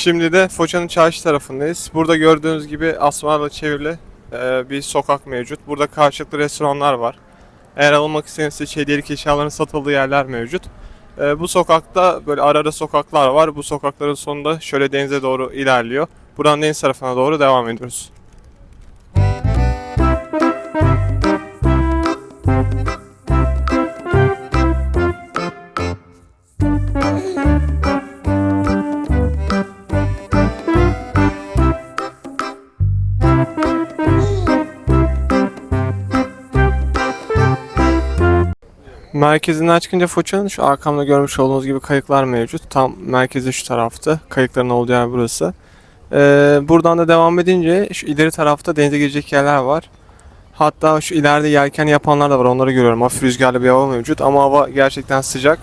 Şimdi de Foça'nın çarşı tarafındayız. Burada gördüğünüz gibi asmalarla çevrili e, bir sokak mevcut. Burada karşılıklı restoranlar var. Eğer alınmak isterseniz hediyelik eşyaların satıldığı yerler mevcut. E, bu sokakta böyle ara ara sokaklar var. Bu sokakların sonunda şöyle denize doğru ilerliyor. Buradan deniz tarafına doğru devam ediyoruz. Merkezinden çıkınca Foça'nın şu arkamda görmüş olduğunuz gibi kayıklar mevcut. Tam merkezi şu tarafta. Kayıkların olduğu yer burası. Ee, buradan da devam edince şu ileri tarafta denize girecek yerler var. Hatta şu ileride yelken yapanlar da var. Onları görüyorum. Hafif rüzgarlı bir hava mevcut ama hava gerçekten sıcak.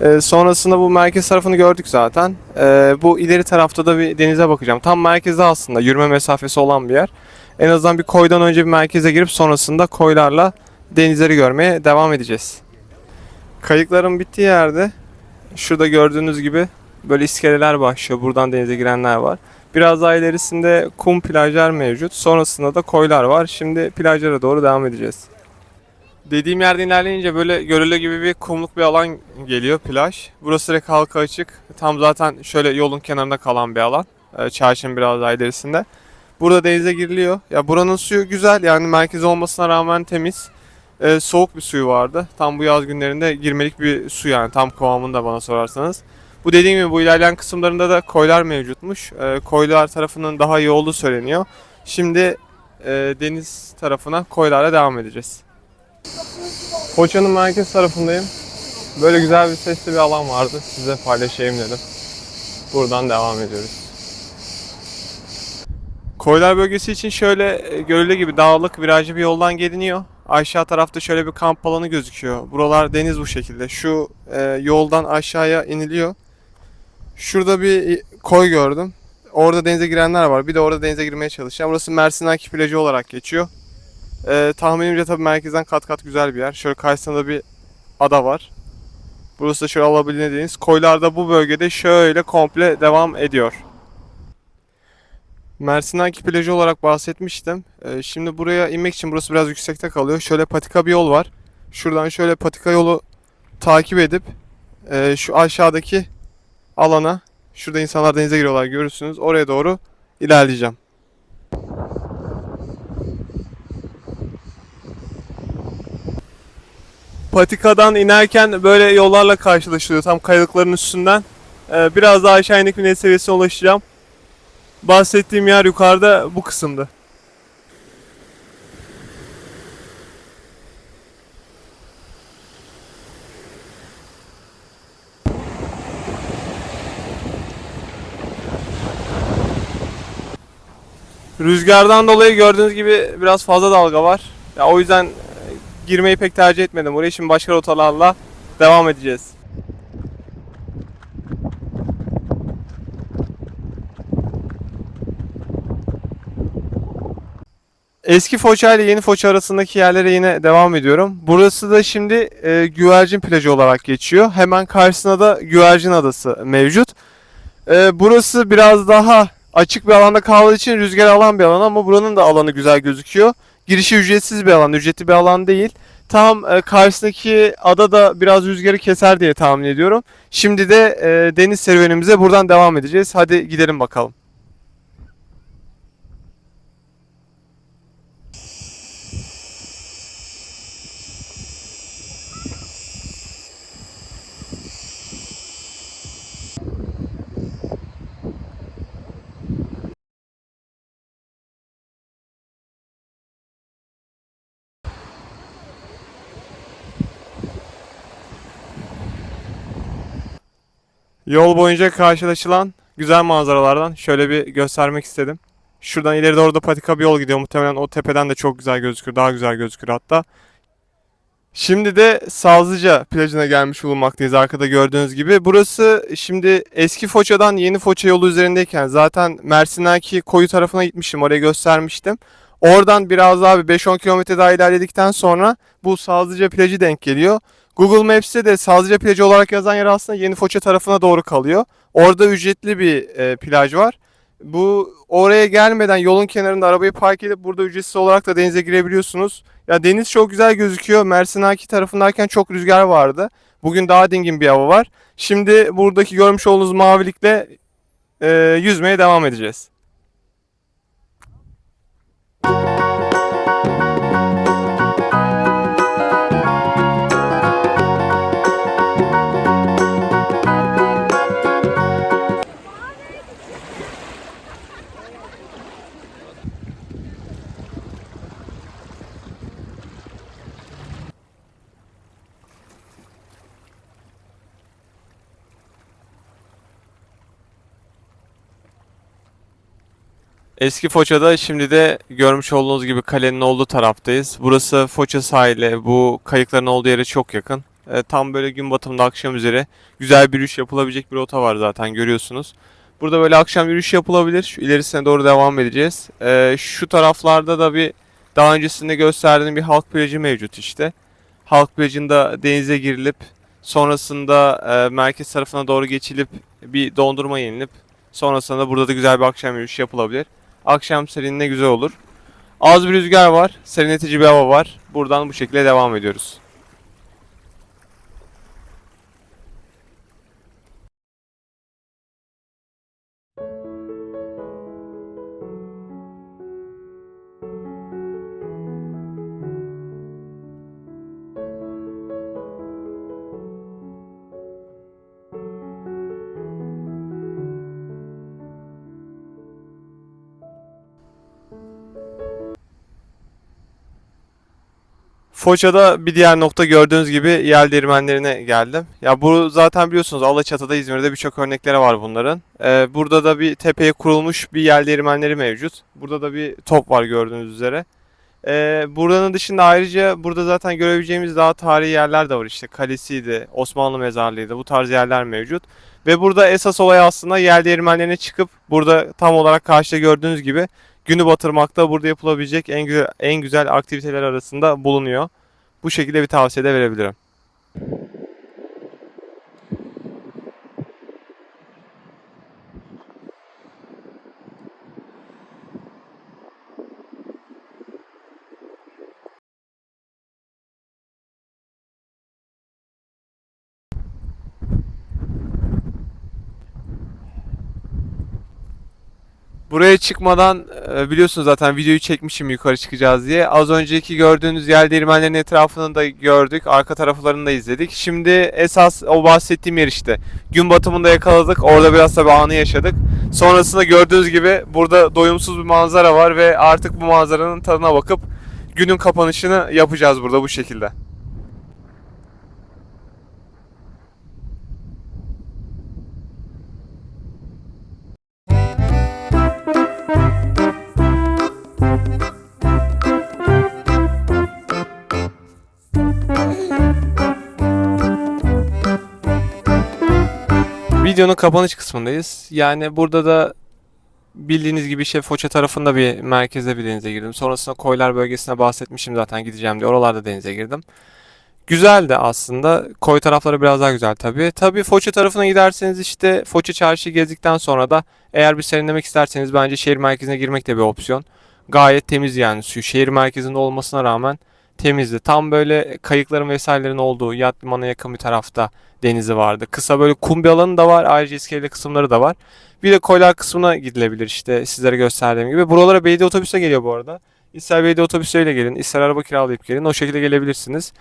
Ee, sonrasında bu merkez tarafını gördük zaten. Ee, bu ileri tarafta da bir denize bakacağım. Tam merkezde aslında yürüme mesafesi olan bir yer. En azından bir koydan önce bir merkeze girip sonrasında koylarla denizleri görmeye devam edeceğiz. Kayıkların bittiği yerde şurada gördüğünüz gibi böyle iskeleler başlıyor. Buradan denize girenler var. Biraz daha ilerisinde kum plajlar mevcut. Sonrasında da koylar var. Şimdi plajlara doğru devam edeceğiz. Dediğim yerden ilerleyince böyle görüldüğü gibi bir kumluk bir alan geliyor plaj. Burası direkt halka açık. Tam zaten şöyle yolun kenarında kalan bir alan. Ee, Çarşının biraz daha ilerisinde. Burada denize giriliyor. Ya buranın suyu güzel yani merkez olmasına rağmen temiz. Ee, soğuk bir suyu vardı. Tam bu yaz günlerinde girmelik bir su yani tam kıvamında bana sorarsanız. Bu dediğim gibi bu ilerleyen kısımlarında da koylar mevcutmuş. Ee, koylar tarafının daha iyi olduğu söyleniyor. Şimdi e, deniz tarafına koylarla devam edeceğiz. Foça'nın merkez tarafındayım. Böyle güzel bir sesli bir alan vardı. Size paylaşayım dedim. Buradan devam ediyoruz. Koylar bölgesi için şöyle e, görüldüğü gibi dağlık virajlı bir yoldan geliniyor. Aşağı tarafta şöyle bir kamp alanı gözüküyor. Buralar deniz bu şekilde. Şu e, yoldan aşağıya iniliyor. Şurada bir koy gördüm. Orada denize girenler var. Bir de orada denize girmeye çalışan. Burası Mersin Aki plajı olarak geçiyor. E, tahminimce tabii merkezden kat kat güzel bir yer. Şöyle karşısında da bir ada var. Burası da şöyle alabildiğiniz. Koylar da bu bölgede şöyle komple devam ediyor. Mersin Aki plajı olarak bahsetmiştim. Ee, şimdi buraya inmek için burası biraz yüksekte kalıyor. Şöyle patika bir yol var. Şuradan şöyle patika yolu takip edip e, şu aşağıdaki alana şurada insanlar denize giriyorlar görürsünüz. Oraya doğru ilerleyeceğim. Patikadan inerken böyle yollarla karşılaşılıyor tam kayalıkların üstünden. Ee, biraz daha aşağı indik bir seviyesine ulaşacağım. Bahsettiğim yer yukarıda bu kısımda. Rüzgardan dolayı gördüğünüz gibi biraz fazla dalga var. Ya o yüzden e, girmeyi pek tercih etmedim. Buraya şimdi başka rotalarla devam edeceğiz. Eski Foça ile yeni Foça arasındaki yerlere yine devam ediyorum. Burası da şimdi e, Güvercin plajı olarak geçiyor. Hemen karşısında da Güvercin Adası mevcut. E, burası biraz daha açık bir alanda kaldığı için rüzgar alan bir alan ama buranın da alanı güzel gözüküyor. Girişi ücretsiz bir alan, ücretli bir alan değil. Tam e, karşısındaki ada da biraz rüzgarı keser diye tahmin ediyorum. Şimdi de e, deniz serüvenimize buradan devam edeceğiz. Hadi gidelim bakalım. Yol boyunca karşılaşılan güzel manzaralardan şöyle bir göstermek istedim. Şuradan ileri doğru da patika bir yol gidiyor. Muhtemelen o tepeden de çok güzel gözükür. Daha güzel gözükür hatta. Şimdi de Sazlıca plajına gelmiş bulunmaktayız arkada gördüğünüz gibi. Burası şimdi eski Foça'dan yeni Foça yolu üzerindeyken zaten Mersin'deki koyu tarafına gitmiştim. Oraya göstermiştim. Oradan biraz daha bir 5-10 kilometre daha ilerledikten sonra bu Sazlıca plajı denk geliyor. Google Maps'te de Sazlıca plajı olarak yazan yer aslında Yeni Foça tarafına doğru kalıyor. Orada ücretli bir e, plaj var. Bu oraya gelmeden yolun kenarında arabayı park edip burada ücretsiz olarak da denize girebiliyorsunuz. Ya deniz çok güzel gözüküyor. Mersin Aki tarafındayken çok rüzgar vardı. Bugün daha dingin bir hava var. Şimdi buradaki görmüş olduğunuz mavilikle e, yüzmeye devam edeceğiz. Eski Foça'da şimdi de görmüş olduğunuz gibi kalenin olduğu taraftayız. Burası Foça sahili. Bu kayıkların olduğu yere çok yakın. E, tam böyle gün batımında akşam üzeri güzel bir yürüyüş yapılabilecek bir rota var zaten görüyorsunuz. Burada böyle akşam yürüyüş yapılabilir. Şu ilerisine doğru devam edeceğiz. E, şu taraflarda da bir daha öncesinde gösterdiğim bir halk plajı mevcut işte. Halk plajında denize girilip sonrasında e, merkez tarafına doğru geçilip bir dondurma yenilip sonrasında burada da güzel bir akşam yürüyüşü yapılabilir. Akşam serinliğine güzel olur. Az bir rüzgar var. Serinletici bir hava var. Buradan bu şekilde devam ediyoruz. Foça'da bir diğer nokta gördüğünüz gibi yel değirmenlerine geldim. Ya bu zaten biliyorsunuz Alaçatı'da İzmir'de birçok örnekleri var bunların. Ee, burada da bir tepeye kurulmuş bir yel değirmenleri mevcut. Burada da bir top var gördüğünüz üzere. Ee, buranın dışında ayrıca burada zaten görebileceğimiz daha tarihi yerler de var. İşte kalesiydi, Osmanlı mezarlığıydı bu tarz yerler mevcut. Ve burada esas olay aslında yel değirmenlerine çıkıp burada tam olarak karşıda gördüğünüz gibi günü batırmakta burada yapılabilecek en güzel, en güzel aktiviteler arasında bulunuyor. Bu şekilde bir tavsiye de verebilirim. Buraya çıkmadan e, biliyorsunuz zaten videoyu çekmişim yukarı çıkacağız diye. Az önceki gördüğünüz yer değirmenlerin etrafını da gördük. Arka taraflarını da izledik. Şimdi esas o bahsettiğim yer işte. Gün batımında yakaladık. Orada biraz da bir anı yaşadık. Sonrasında gördüğünüz gibi burada doyumsuz bir manzara var ve artık bu manzaranın tadına bakıp günün kapanışını yapacağız burada bu şekilde. Videonun kapanış kısmındayız. Yani burada da bildiğiniz gibi işte Foça tarafında bir merkezde bir denize girdim. Sonrasında Koylar bölgesine bahsetmişim zaten gideceğim diye. Oralarda denize girdim. Güzeldi aslında. Koy tarafları biraz daha güzel tabii. Tabii Foça tarafına giderseniz işte Foça çarşı gezdikten sonra da eğer bir serinlemek isterseniz bence şehir merkezine girmek de bir opsiyon. Gayet temiz yani suyu. Şehir merkezinde olmasına rağmen temizdi. Tam böyle kayıkların vesairelerin olduğu yat limana yakın bir tarafta denizi vardı. Kısa böyle kum bir alanı da var. Ayrıca iskeleli kısımları da var. Bir de koylar kısmına gidilebilir işte sizlere gösterdiğim gibi. Buralara belediye otobüse geliyor bu arada. İster belediye otobüsüyle gelin, ister araba kiralayıp gelin. O şekilde gelebilirsiniz.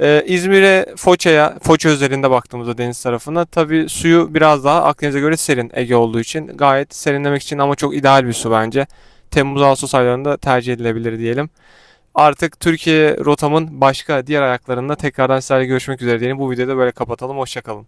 Ee, İzmir'e, Foça'ya, Foça özelinde baktığımızda deniz tarafına tabii suyu biraz daha Akdeniz'e göre serin Ege olduğu için. Gayet serinlemek için ama çok ideal bir su bence. Temmuz-Ağustos aylarında tercih edilebilir diyelim. Artık Türkiye rotamın başka diğer ayaklarında tekrardan sizlerle görüşmek üzere diyelim. Bu videoda böyle kapatalım. Hoşçakalın.